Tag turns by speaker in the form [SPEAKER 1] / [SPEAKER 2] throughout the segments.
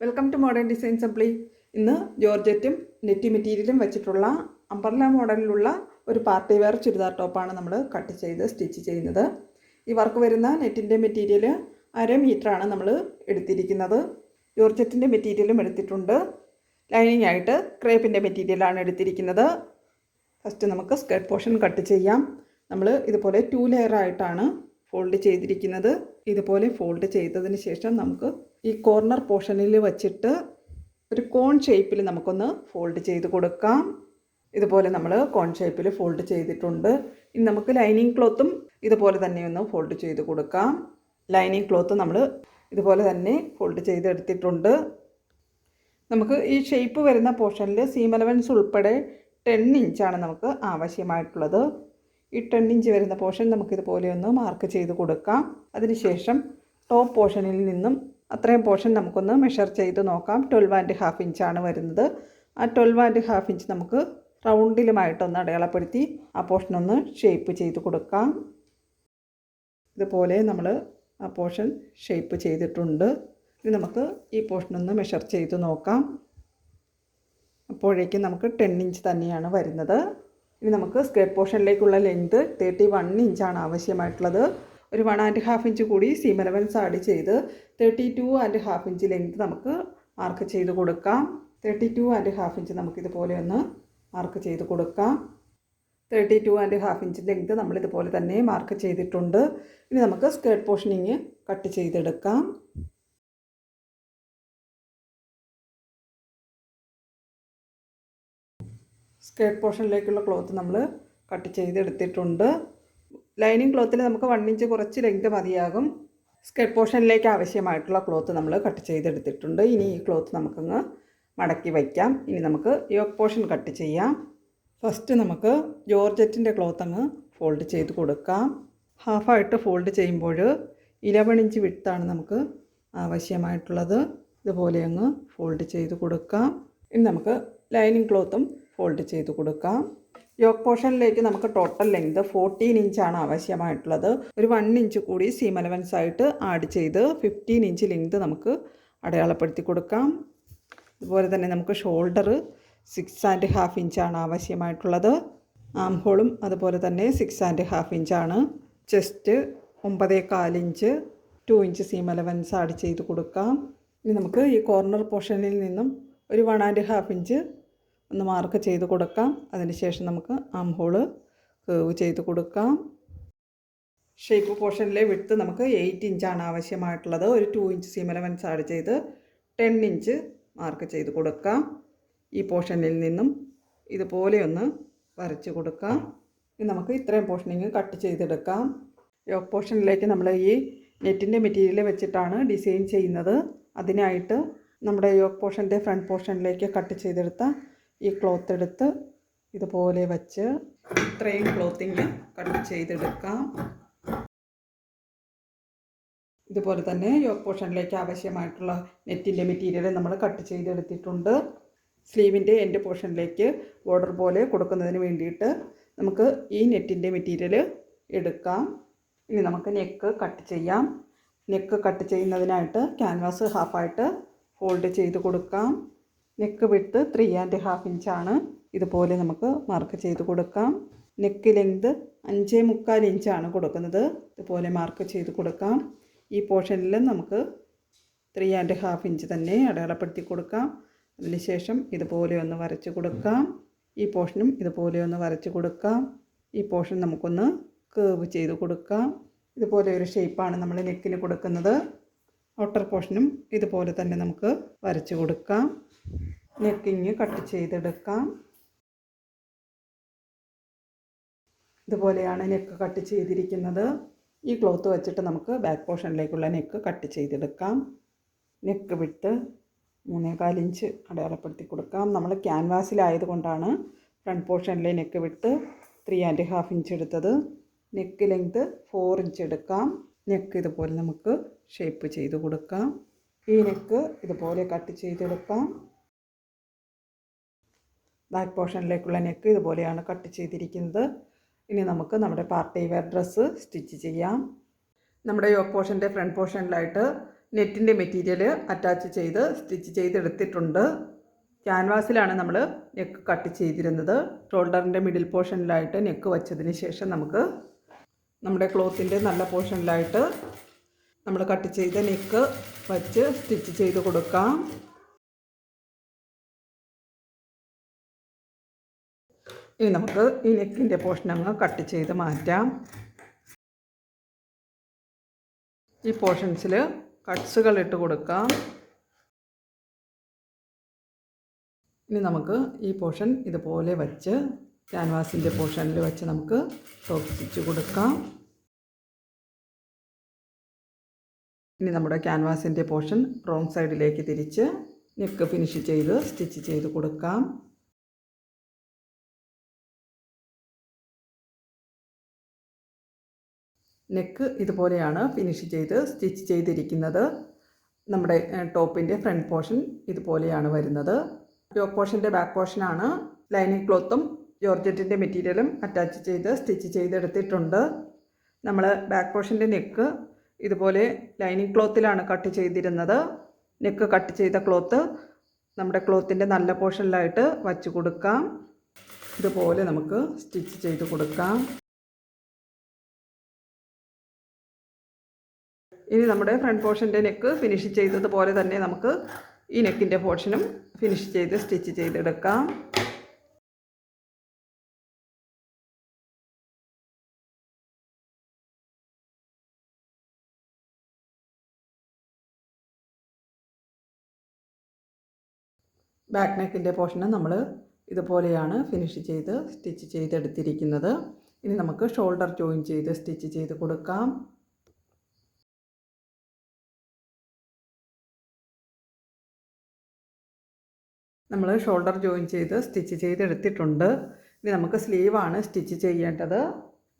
[SPEAKER 1] Welcome to modern design supply ഇന്ന് ജോർജറ്റും നെറ്റി മെറ്റീരിയലും വെച്ചിട്ടുള്ള അമ്പർല മോഡലിലുള്ള ഒരു പാർട്ടി വെയർ ചുരിദാർ ടോപ്പാണ് നമ്മൾ കട്ട് ചെയ്ത് സ്റ്റിച്ച് ചെയ്യുന്നത്. ഈ വർക്ക് വരുന്ന നെറ്റിന്റെ മെറ്റീരിയൽ അര മീറ്ററാണ് നമ്മൾ എടുത്തിരിക്കുന്നത്. ജോർജറ്റിന്റെ മെറ്റീരിയലും എടുത്തിട്ടുണ്ട്. ലൈനിങ് ആയിട്ട് ക്രേപ്പിന്റെ മെറ്റീരിയലാണ് എടുത്തിരിക്കുന്നത്. ഫസ്റ്റ് നമുക്ക് സ്കേർട്ട് പോർഷൻ കട്ട് ചെയ്യാം. നമ്മൾ ഇതുപോലെ ടു ലെയർ ആയിട്ടാണ് ഫോൾഡ് ചെയ്തിരിക്കുന്നത്. ഇതുപോലെ ഫോൾഡ് ചെയ്തതിന് ശേഷം നമുക്ക് ഈ കോർണർ പോർഷനിൽ വച്ചിട്ട് ഒരു കോൺ ഷേപ്പിൽ നമുക്കൊന്ന് ഫോൾഡ് ചെയ്ത് കൊടുക്കാം. ഇതുപോലെ നമ്മൾ കോൺ ഷേപ്പിൽ ഫോൾഡ് ചെയ്തിട്ടുണ്ട്. ഇനി നമുക്ക് ലൈനിങ് ക്ലോത്തും ഇതുപോലെ തന്നെ ഒന്ന് ഫോൾഡ് ചെയ്ത് കൊടുക്കാം. ലൈനിങ് ക്ലോത്ത് നമ്മൾ ഇതുപോലെ തന്നെ ഫോൾഡ് ചെയ്തെടുത്തിട്ടുണ്ട്. നമുക്ക് ഈ ഷേപ്പ് വരുന്ന പോർഷനിൽ സീം അലവൻസ് ഉൾപ്പെടെ ടെൻ ഇഞ്ചാണ് നമുക്ക് ആവശ്യമായിട്ടുള്ളത്. ഈ ടെൻ ഇഞ്ച് വരുന്ന പോർഷൻ നമുക്കിതുപോലെ ഒന്ന് മാർക്ക് ചെയ്ത് കൊടുക്കാം. അതിനുശേഷം ടോപ്പ് പോർഷനിൽ നിന്നും അത്രയും പോർഷൻ നമുക്കൊന്ന് മെഷർ ചെയ്ത് നോക്കാം. ട്വൽവ് ആൻഡ് ഹാഫ് ഇഞ്ചാണ് വരുന്നത്. ആ ട്വൽവ് ആൻഡ് ഹാഫ് ഇഞ്ച് നമുക്ക് റൗണ്ടിലുമായിട്ടൊന്ന് അടയാളപ്പെടുത്തി ആ പോർഷൻ ഒന്ന് ഷേപ്പ് ചെയ്ത് കൊടുക്കാം. ഇതുപോലെ നമ്മൾ ആ പോർഷൻ ഷേപ്പ് ചെയ്തിട്ടുണ്ട്. ഇനി നമുക്ക് ഈ പോർഷൻ ഒന്ന് മെഷർ ചെയ്ത് നോക്കാം. അപ്പോഴേക്കും നമുക്ക് ടെൻ ഇഞ്ച് തന്നെയാണ് വരുന്നത്. ഇനി നമുക്ക് സ്കേർട്ട് പോർഷനിലേക്കുള്ള ലെങ്ത് തേർട്ടി വൺ ഇഞ്ചാണ് ആവശ്യമായിട്ടുള്ളത്. ഒരു വൺ ആൻഡ് ഹാഫ് ഇഞ്ച് കൂടി സീം അലവൻസ് ആഡ് ചെയ്ത് thirty two and half inch length നമുക്ക് മാർക്ക് ചെയ്ത് കൊടുക്കാം. Thirty two and half inch നമുക്കിതുപോലെ ഒന്ന് മാർക്ക് ചെയ്ത് കൊടുക്കാം. Thirty two and half inch length നമ്മൾ ഇതുപോലെ തന്നെ മാർക്ക് ചെയ്തിട്ടുണ്ട്. ഇനി നമുക്ക് സ്കേർട്ട് പോർഷനിങ് കട്ട് ചെയ്തെടുക്കാം. സ്കേർട്ട് പോർഷനിലേക്കുള്ള ക്ലോത്ത് നമ്മൾ കട്ട് ചെയ്തെടുത്തിട്ടുണ്ട്. ലൈനിങ് ക്ലോത്തിൽ നമുക്ക് വൺ ഇഞ്ച് കുറച്ച് ലെങ്ത് മതിയാകും. സ്കെട്ട് പോർഷനിലേക്ക് ആവശ്യമായിട്ടുള്ള ക്ലോത്ത് നമ്മൾ കട്ട് ചെയ്തെടുത്തിട്ടുണ്ട്. ഇനി ഈ ക്ലോത്ത് നമുക്കങ്ങ് മടക്കി വയ്ക്കാം. ഇനി നമുക്ക് യോക്ക് പോർഷൻ കട്ട് ചെയ്യാം. ഫസ്റ്റ് നമുക്ക് ജോർജറ്റിന്റെ ക്ലോത്ത് അങ്ങ് ഫോൾഡ് ചെയ്ത് കൊടുക്കാം. ഹാഫായിട്ട് ഫോൾഡ് ചെയ്യുമ്പോൾ ഇലവൺ ഇഞ്ച് വിട്ടാണ് നമുക്ക് ആവശ്യമായിട്ടുള്ളത്. ഇതുപോലെ അങ്ങ് ഫോൾഡ് ചെയ്ത് കൊടുക്കാം. ഇനി നമുക്ക് ലൈനിങ് ക്ലോത്തും ഫോൾഡ് ചെയ്ത് കൊടുക്കാം. യോക്ക് പോർഷനിലേക്ക് നമുക്ക് ടോട്ടൽ ലെങ്ത് ഫോർട്ടീൻ ഇഞ്ചാണ് ആവശ്യമായിട്ടുള്ളത്. ഒരു വൺ ഇഞ്ച് കൂടി സീം അലവൻസ് ആയിട്ട് ആഡ് ചെയ്ത് ഫിഫ്റ്റീൻ ഇഞ്ച് ലെങ്ത് നമുക്ക് അടയാളപ്പെടുത്തി കൊടുക്കാം. അതുപോലെ തന്നെ നമുക്ക് ഷോൾഡർ സിക്സ് ആൻഡ് ഹാഫ് ഇഞ്ചാണ് ആവശ്യമായിട്ടുള്ളത്. ആം ഹോളും അതുപോലെ തന്നെ സിക്സ് ആൻഡ് ഹാഫ് ഇഞ്ചാണ് ചെസ്റ്റ് ഒമ്പതേ കാലിഞ്ച് to inch seam allowance add ചെയ്ത് കൊടുക്കാം. ഇനി നമുക്ക് ഈ കോർണർ പോർഷനിൽ നിന്നും ഒരു വൺ ആൻഡ് ഹാഫ് ഇഞ്ച് ഒന്ന് മാർക്ക് ചെയ്ത് കൊടുക്കാം. അതിനുശേഷം നമുക്ക് ആം ഹോൾ കേവ് ചെയ്ത് കൊടുക്കാം. ഷേപ്പ് പോർഷനിലെ വിട്ട് നമുക്ക് എയ്റ്റ് ഇഞ്ചാണ് ആവശ്യമായിട്ടുള്ളത്. ഒരു two inch seam allowance add ചെയ്ത് ടെൻ ഇഞ്ച് മാർക്ക് ചെയ്ത് കൊടുക്കാം. ഈ പോർഷനിൽ നിന്നും ഇതുപോലെ ഒന്ന് വരച്ച് കൊടുക്കാം. ഇനി നമുക്ക് ഇത്രയും പോർഷനിങ് കട്ട് ചെയ്തെടുക്കാം. യോക്ക് പോർഷനിലേക്ക് നമ്മൾ ഈ നെറ്റിന്റെ മെറ്റീരിയൽ വെച്ചിട്ടാണ് ഡിസൈൻ ചെയ്യുന്നത്. അതിനായിട്ട് നമ്മുടെ യോക്ക് പോർഷന്റെ ഫ്രണ്ട് പോർഷനിലേക്ക് കട്ട് ചെയ്തെടുത്ത ഈ ക്ലോത്ത് എടുത്ത് ഇതുപോലെ വച്ച് ഇത്രയും ക്ലോത്തിങ് കട്ട് ചെയ്തെടുക്കാം. ഇതുപോലെ തന്നെ യോക്ക് പോർഷനിലേക്ക് ആവശ്യമായിട്ടുള്ള നെറ്റിന്റെ മെറ്റീരിയൽ നമ്മൾ കട്ട് ചെയ്തെടുത്തിട്ടുണ്ട്. സ്ലീവിന്റെ എന്റെ പോർഷനിലേക്ക് ബോർഡർ പോലെ കൊടുക്കുന്നതിന് വേണ്ടിയിട്ട് നമുക്ക് ഈ നെറ്റിന്റെ മെറ്റീരിയൽ എടുക്കാം. ഇനി നമുക്ക് നെക്ക് കട്ട് ചെയ്യാം. നെക്ക് കട്ട് ചെയ്യുന്നതിനായിട്ട് ക്യാൻവാസ് ഹാഫായിട്ട് ഫോൾഡ് ചെയ്ത് കൊടുക്കാം. നെക്ക് വിട്ട് ത്രീ ആൻഡ് ഹാഫ് ഇഞ്ചാണ് ഇതുപോലെ നമുക്ക് മാർക്ക് ചെയ്ത് കൊടുക്കാം. നെക്ക് ലെങ്ത് അഞ്ചേ മുക്കാൽ ഇഞ്ചാണ് കൊടുക്കുന്നത്. ഇതുപോലെ മാർക്ക് ചെയ്ത് കൊടുക്കാം. ഈ പോർഷനിൽ നമുക്ക് ത്രീ ആൻഡ് ഹാഫ് ഇഞ്ച് തന്നെ അടയാളപ്പെടുത്തി കൊടുക്കാം. അതിനുശേഷം ഇതുപോലെ ഒന്ന് വരച്ച് കൊടുക്കാം. ഈ പോർഷനും ഇതുപോലെ ഒന്ന് വരച്ച് കൊടുക്കാം. ഈ പോർഷൻ നമുക്കൊന്ന് കേവ് ചെയ്ത് കൊടുക്കാം. ഇതുപോലെ ഒരു ഷേപ്പാണ് നമ്മൾ നെക്കിന് കൊടുക്കുന്നത്. ഔട്ടർ പോർഷനും ഇതുപോലെ തന്നെ നമുക്ക് വരച്ച് കൊടുക്കാം. നെക്കിങ് കട്ട് ചെയ്തെടുക്കാം. ഇതുപോലെയാണ് നെക്ക് കട്ട് ചെയ്തിരിക്കുന്നത്. ഈ ക്ലോത്ത് വെച്ചിട്ട് നമുക്ക് ബാക്ക് പോർഷനിലേക്കുള്ള നെക്ക് കട്ട് ചെയ്തെടുക്കാം. നെക്ക് വിട്ട് മൂന്നേകാൽ ഇഞ്ച് അടയാളപ്പെടുത്തി കൊടുക്കാം. നമ്മൾ ക്യാൻവാസിലായതുകൊണ്ടാണ് ഫ്രണ്ട് പോർഷനിലെ നെക്ക് വിട്ട് ത്രീ ആൻഡ് ഹാഫ് ഇഞ്ച് എടുത്തത്. നെക്ക് ലെങ്ത് ഫോർ ഇഞ്ച് എടുക്കാം. നെക്ക് ഇതുപോലെ നമുക്ക് ഷേപ്പ് ചെയ്ത് കൊടുക്കാം. ഈ നെക്ക് ഇതുപോലെ കട്ട് ചെയ്തെടുക്കാം. ബാക്ക് പോർഷനിലേക്കുള്ള നെക്ക് ഇതുപോലെയാണ് കട്ട് ചെയ്തിരിക്കുന്നത്. ഇനി നമുക്ക് നമ്മുടെ പാർട്ടി വെയർ ഡ്രസ്സ് സ്റ്റിച്ച് ചെയ്യാം. നമ്മുടെ യോക്ക് പോർഷന്റെ ഫ്രണ്ട് പോർഷനിലായിട്ട് നെറ്റിന്റെ മെറ്റീരിയൽ അറ്റാച്ച് ചെയ്ത് സ്റ്റിച്ച് ചെയ്തെടുത്തിട്ടുണ്ട്. ക്യാൻവാസിലാണ് നമ്മൾ നെക്ക് കട്ട് ചെയ്തിരുന്നത്. ഷോൾഡറിന്റെ മിഡിൽ പോർഷനിലായിട്ട് നെക്ക് വച്ചതിന് ശേഷം നമുക്ക് നമ്മുടെ ക്ലോത്തിന്റെ നല്ല പോർഷനിലായിട്ട് നമ്മൾ കട്ട് ചെയ്ത നെക്ക് വച്ച് സ്റ്റിച്ച് ചെയ്ത് കൊടുക്കാം. ഇനി നമുക്ക് ഈ നെക്കിന്റെ പോർഷൻ അങ്ങ് കട്ട് ചെയ്ത് മാറ്റാം. ഈ പോർഷൻസിൽ കട്ട്സുകൾ ഇട്ട് കൊടുക്കാം. ഇനി നമുക്ക് ഈ പോർഷൻ ഇതുപോലെ വച്ച് ക്യാൻവാസിന്റെ പോർഷനിൽ വെച്ച് നമുക്ക് ടോപ്പ് സ്റ്റിച്ച് കൊടുക്കാം. ഇനി നമ്മുടെ ക്യാൻവാസിന്റെ പോർഷൻ റോങ് സൈഡിലേക്ക് തിരിച്ച് നെക്ക് ഫിനിഷ് ചെയ്ത് സ്റ്റിച്ച് ചെയ്ത് കൊടുക്കാം. നെക്ക് ഇതുപോലെയാണ് ഫിനിഷ് ചെയ്ത് സ്റ്റിച്ച് ചെയ്തിരിക്കുന്നത്. നമ്മുടെ ടോപ്പിന്റെ ഫ്രണ്ട് പോർഷൻ ഇതുപോലെയാണ് വരുന്നത്. ടോപ്പ് പോർഷന്റെ ബാക്ക് പോർഷനാണ്. ലൈനിങ് ക്ലോത്തും ജോർജറ്റിന്റെ മെറ്റീരിയലും അറ്റാച്ച് ചെയ്ത് സ്റ്റിച്ച് ചെയ്തെടുത്തിട്ടുണ്ട്. നമ്മൾ ബാക്ക് പോർഷന്റെ നെക്ക് ഇതുപോലെ ലൈനിങ് ക്ലോത്തിലാണ് കട്ട് ചെയ്തിരുന്നത്. നെക്ക് കട്ട് ചെയ്ത ക്ലോത്ത് നമ്മുടെ ക്ലോത്തിന്റെ നല്ല പോർഷനിലായിട്ട് വച്ച് കൊടുക്കാം. ഇതുപോലെ നമുക്ക് സ്റ്റിച്ച് ചെയ്ത് കൊടുക്കാം. ഇനി നമ്മുടെ ഫ്രണ്ട് പോർഷന്റെ നെക്ക് ഫിനിഷ് ചെയ്തതുപോലെ തന്നെ നമുക്ക് ഈ നെക്കിന്റെ പോർഷനും ഫിനിഷ് ചെയ്ത് സ്റ്റിച്ച് ചെയ്തെടുക്കാം. ബാക്ക് നെക്കിന്റെ പോർഷന് നമ്മൾ ഇതുപോലെയാണ് ഫിനിഷ് ചെയ്ത് സ്റ്റിച്ച് ചെയ്തെടുത്തിരിക്കുന്നത്. ഇനി നമുക്ക് ഷോൾഡർ ജോയിൻ ചെയ്ത് സ്റ്റിച്ച് ചെയ്ത് കൊടുക്കാം. നമ്മൾ ഷോൾഡർ ജോയിൻ ചെയ്ത് സ്റ്റിച്ച് ചെയ്തെടുത്തിട്ടുണ്ട്. ഇനി നമുക്ക് സ്ലീവാണ് സ്റ്റിച്ച് ചെയ്യേണ്ടത്.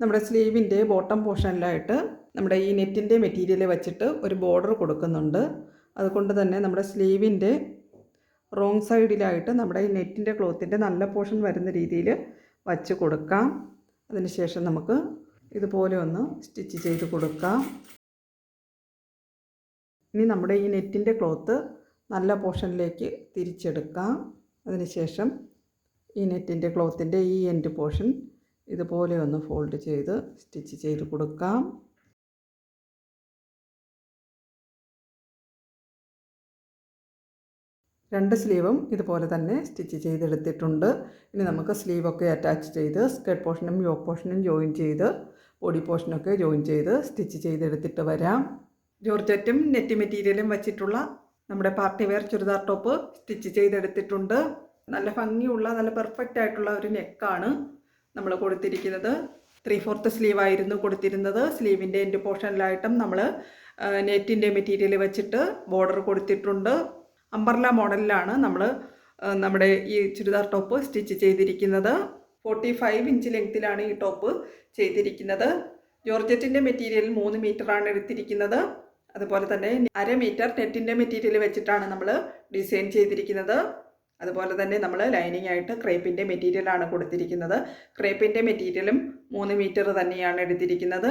[SPEAKER 1] നമ്മുടെ സ്ലീവിന്റെ ബോട്ടം പോർഷനിലായിട്ട് നമ്മുടെ ഈ നെറ്റിന്റെ മെറ്റീരിയൽ വെച്ചിട്ട് ഒരു ബോർഡർ കൊടുക്കുന്നുണ്ട്. അതുകൊണ്ട് തന്നെ നമ്മുടെ സ്ലീവിന്റെ റോങ് സൈഡിലായിട്ട് നമ്മുടെ ഈ നെറ്റിന്റെ ക്ലോത്തിന്റെ നല്ല പോർഷൻ വരുന്ന രീതിയിൽ വച്ച് കൊടുക്കാം. അതിനുശേഷം നമുക്ക് ഇതുപോലെ ഒന്ന് സ്റ്റിച്ച് ചെയ്ത് കൊടുക്കാം. ഇനി നമ്മുടെ ഈ നെറ്റിന്റെ ക്ലോത്ത് നല്ല പോർഷനിലേക്ക് തിരിച്ചെടുക്കാം. അതിനുശേഷം ഈ നെറ്റിന്റെ ക്ലോത്തിന്റെ ഈ എൻഡ് പോർഷൻ ഇതുപോലെ ഒന്ന് ഫോൾഡ് ചെയ്ത് സ്റ്റിച്ച് ചെയ്ത് കൊടുക്കാം. രണ്ട് സ്ലീവും ഇതുപോലെ തന്നെ സ്റ്റിച്ച് ചെയ്തെടുത്തിട്ടുണ്ട്. ഇനി നമുക്ക് സ്ലീവൊക്കെ അറ്റാച്ച് ചെയ്ത് സ്കേർട്ട് പോർഷനും യോക്ക് പോർഷനും ജോയിൻ ചെയ്ത് ബോഡി പോർഷനൊക്കെ ജോയിൻ ചെയ്ത് സ്റ്റിച്ച് ചെയ്തെടുത്തിട്ട് വരാം. ജോർജറ്റും നെറ്റ് മെറ്റീരിയലും വെച്ചിട്ടുള്ള നമ്മുടെ party wear churidar top stitch ചെയ്തെടുത്തിട്ടുണ്ട്. നല്ല ഭംഗിയുള്ള നല്ല പെർഫെക്റ്റ് ആയിട്ടുള്ള ഒരു നെക്കാണ് നമ്മൾ കൊടുത്തിരിക്കുന്നത്. ത്രീ ഫോർത്ത് സ്ലീവ് ആയിരുന്നു കൊടുത്തിരുന്നത്. സ്ലീവിന്റെ എന്റെ പോർഷനിലായിട്ടും നമ്മൾ നെറ്റിന്റെ മെറ്റീരിയൽ വെച്ചിട്ട് ബോർഡർ കൊടുത്തിട്ടുണ്ട്. അമ്പർല മോഡലിലാണ് നമ്മൾ നമ്മുടെ ഈ ചുരിദാർ ടോപ്പ് സ്റ്റിച്ച് ചെയ്തിരിക്കുന്നത്. ഫോർട്ടി ഫൈവ് ഇഞ്ച് ലെങ്ത്തിലാണ് ഈ ടോപ്പ് ചെയ്തിരിക്കുന്നത്. ജോർജറ്റിന്റെ മെറ്റീരിയൽ മൂന്ന് മീറ്ററാണ് എടുത്തിരിക്കുന്നത്. അതുപോലെ തന്നെ അര മീറ്റർ നെറ്റിന്റെ മെറ്റീരിയൽ വെച്ചിട്ടാണ് നമ്മൾ ഡിസൈൻ ചെയ്തിരിക്കുന്നത്. അതുപോലെ തന്നെ നമ്മൾ ലൈനിങ് ആയിട്ട് ക്രേപ്പിന്റെ മെറ്റീരിയലാണ് കൊടുത്തിരിക്കുന്നത്. ക്രേപ്പിന്റെ മെറ്റീരിയലും മൂന്ന് മീറ്റർ തന്നെയാണ് എടുത്തിരിക്കുന്നത്.